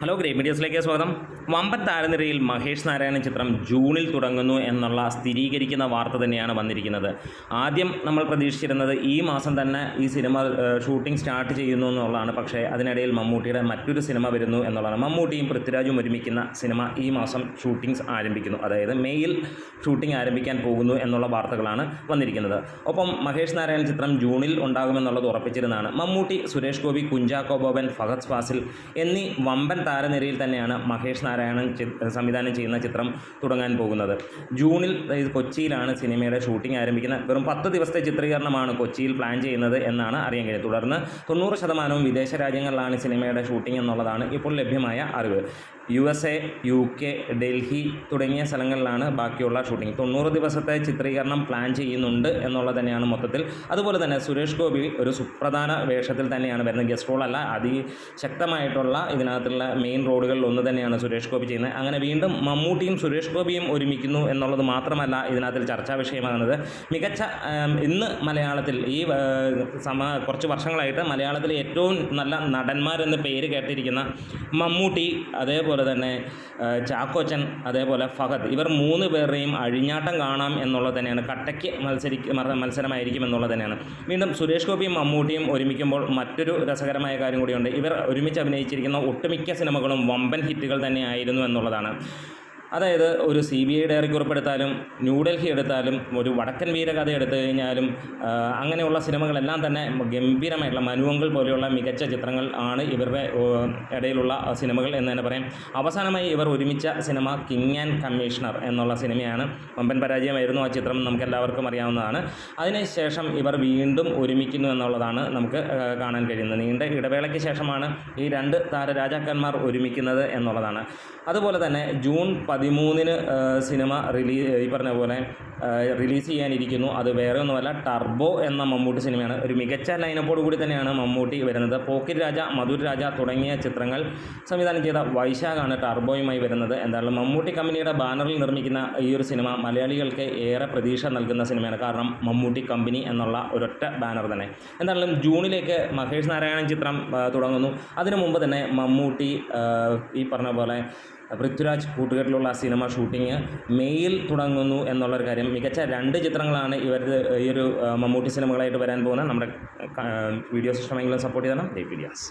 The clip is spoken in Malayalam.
ഹലോ ഗ്രേ മീഡിയസിലേക്ക് സ്വാഗതം. വമ്പൻ താരനിരയിൽ മഹേഷ് നാരായണൻ ചിത്രം ജൂണിൽ തുടങ്ങുന്നു എന്നുള്ള സ്ഥിരീകരിക്കുന്ന വാർത്ത തന്നെയാണ് വന്നിരിക്കുന്നത്. ആദ്യം നമ്മൾ പ്രതീക്ഷിച്ചിരുന്നത് ഈ മാസം തന്നെ ഈ സിനിമ ഷൂട്ടിംഗ് സ്റ്റാർട്ട് ചെയ്യുന്നു എന്നുള്ളതാണ്. പക്ഷേ അതിനിടയിൽ മമ്മൂട്ടിയുടെ മറ്റൊരു സിനിമ വരുന്നു എന്നുള്ളതാണ്. മമ്മൂട്ടിയും പൃഥ്വിരാജും ഒരുമിക്കുന്ന സിനിമ ഈ മാസം ഷൂട്ടിംഗ്സ് ആരംഭിക്കുന്നു. അതായത് മെയ്യിൽ ഷൂട്ടിംഗ് ആരംഭിക്കാൻ പോകുന്നു എന്നുള്ള വാർത്തകളാണ് വന്നിരിക്കുന്നത്. ഒപ്പം മഹേഷ് നാരായണൻ ചിത്രം ജൂണിൽ ഉണ്ടാകുമെന്നുള്ളത് ഉറപ്പിച്ചിരുന്നതാണ്. മമ്മൂട്ടി സുരേഷ് ഗോപി കുഞ്ചാക്കോ ബോബൻ ഫഹദ് ഫാസിൽ എന്നീ വമ്പൻ താരനിരയിൽ തന്നെയാണ് മഹേഷ് നാരായണൻ സംവിധാനം ചെയ്യുന്ന ചിത്രം തുടങ്ങാൻ പോകുന്നത്. ജൂണിൽ കൊച്ചിയിലാണ് സിനിമയുടെ ഷൂട്ടിംഗ് ആരംഭിക്കുന്നത്. വെറും പത്ത് ദിവസത്തെ ചിത്രീകരണമാണ് കൊച്ചിയിൽ പ്ലാൻ ചെയ്യുന്നത് എന്നാണ് അറിയാൻ കഴിയുന്നത്. തുടർന്ന് തൊണ്ണൂറ് ശതമാനവും വിദേശ രാജ്യങ്ങളിലാണ് സിനിമയുടെ ഷൂട്ടിംഗ് എന്നുള്ളതാണ് ഇപ്പോൾ ലഭ്യമായ അറിവ്. U S A U K Delhi തുടങ്ങിയ സ്ഥലങ്ങളിലാണ് ബാക്കിയുള്ള ഷൂട്ടിംഗ്. തൊണ്ണൂറ് ദിവസത്തെ ചിത്രീകരണം പ്ലാൻ ചെയ്യുന്നുണ്ട് എന്നുള്ളത് തന്നെയാണ് മൊത്തത്തിൽ. അതുപോലെ തന്നെ സുരേഷ് ഗോപി ഒരു സുപ്രധാന വേഷത്തിൽ തന്നെയാണ് വരുന്നത്. ഗസ്റ്റ് റോളല്ല അതിശക്തമായിട്ടുള്ള ഇതിനകത്തുള്ള മെയിൻ റോഡുകളിൽ ഒന്ന് തന്നെയാണ് സുരേഷ് ഗോപി ചെയ്യുന്നത്. അങ്ങനെ വീണ്ടും മമ്മൂട്ടിയും സുരേഷ് ഗോപിയും ഒരുമിക്കുന്നു എന്നുള്ളത് മാത്രമല്ല ഇതിനകത്തിൽ ചർച്ചാ വിഷയമാകുന്നത്. മികച്ച ഇന്ന് മലയാളത്തിൽ ഈ സമ കുറച്ച് വർഷങ്ങളായിട്ട് മലയാളത്തിലെ ഏറ്റവും നല്ല നടന്മാരെന്ന് പേര് കേട്ടിരിക്കുന്ന മമ്മൂട്ടി അതേപോലെ തന്നെ ചാക്കോച്ചൻ അതേപോലെ ഫഹദ് ഇവർ മൂന്ന് പേരുടെയും അഴിഞ്ഞാട്ടം കാണാം എന്നുള്ളത് തന്നെയാണ്. കട്ടയ്ക്ക് മത്സരിക്ക മത്സരമായിരിക്കും എന്നുള്ളത് തന്നെയാണ്. വീണ്ടും സുരേഷ് ഗോപിയും മമ്മൂട്ടിയും ഒരുമിക്കുമ്പോൾ മറ്റൊരു രസകരമായ കാര്യം കൂടിയുണ്ട്. ഇവർ ഒരുമിച്ച് അഭിനയിച്ചിരിക്കുന്ന ഒട്ടുമിക്ക സിനിമകളും വമ്പൻ ഹിറ്റുകൾ തന്നെയായിരുന്നു എന്നുള്ളതാണ്. അതായത് ഒരു സി ബി ഐ ഡയറി കുറിപ്പെടുത്താലും ന്യൂഡൽഹി എടുത്താലും ഒരു വടക്കൻ വീരകഥ എടുത്തു കഴിഞ്ഞാലും അങ്ങനെയുള്ള സിനിമകളെല്ലാം തന്നെ ഗംഭീരമായിട്ടുള്ള മനുവങ്കൾ പോലെയുള്ള മികച്ച ചിത്രങ്ങൾ ആണ് ഇവരുടെ ഇടയിലുള്ള സിനിമകൾ എന്ന് തന്നെ പറയാം. അവസാനമായി ഇവർ ഒരുമിച്ച സിനിമ കിങ് ആൻഡ് കമ്മീഷണർ എന്നുള്ള സിനിമയാണ്. വമ്പൻ പരാജയമായിരുന്നു ആ ചിത്രം നമുക്ക് എല്ലാവർക്കും അറിയാവുന്നതാണ്. അതിനുശേഷം ഇവർ വീണ്ടും ഒരുമിക്കുന്നു എന്നുള്ളതാണ് നമുക്ക് കാണാൻ കഴിയുന്നത്. നീണ്ട ഇടവേളയ്ക്ക് ശേഷമാണ് ഈ രണ്ട് താരരാജാക്കന്മാർ ഒരുമിക്കുന്നത് എന്നുള്ളതാണ്. അതുപോലെ തന്നെ ജൂൺ പതിമൂന്നിന് സിനിമ റിലീസ് ഈ പറഞ്ഞ പോലെ റിലീസ് ചെയ്യാനിരിക്കുന്നു. അത് വേറെ ഒന്നുമല്ല ടർബോ എന്ന മമ്മൂട്ടി സിനിമയാണ്. ഒരു മികച്ച ലൈനപ്പോട് കൂടി തന്നെയാണ് മമ്മൂട്ടി വരുന്നത്. പോക്കിറ്റ് രാജ മധുർ രാജ തുടങ്ങിയ ചിത്രങ്ങൾ സംവിധാനം ചെയ്ത വൈശാഖാണ് ടർബോയുമായി വരുന്നത്. എന്തായാലും മമ്മൂട്ടി കമ്പനിയുടെ ബാനറിൽ നിർമ്മിക്കുന്ന ഈ ഒരു സിനിമ മലയാളികൾക്ക് ഏറെ പ്രതീക്ഷ നൽകുന്ന സിനിമയാണ്. കാരണം മമ്മൂട്ടി കമ്പനി എന്നുള്ള ഒരൊറ്റ ബാനർ തന്നെ. എന്തായാലും ജൂണിലേക്ക് മഹേഷ് നാരായണൻ ചിത്രം തുടങ്ങുന്നു. അതിനു മുമ്പ് തന്നെ മമ്മൂട്ടി ഈ പറഞ്ഞ പോലെ പൃഥ്വിരാജ് കൂട്ടുകെട്ടിലുള്ള സിനിമ ഷൂട്ടിങ് മെയ്യിൽ തുടങ്ങുന്നു എന്നുള്ളൊരു കാര്യം. മികച്ച രണ്ട് ചിത്രങ്ങളാണ് ഇവരുടെ ഈ ഒരു മമ്മൂട്ടി സിനിമകളായിട്ട് വരാൻ പോകുന്നത്. നമ്മുടെ വീഡിയോസ് ഇഷ്ടമെങ്കിലും സപ്പോർട്ട് ചെയ്യണം ദേ വീഡിയോസ്.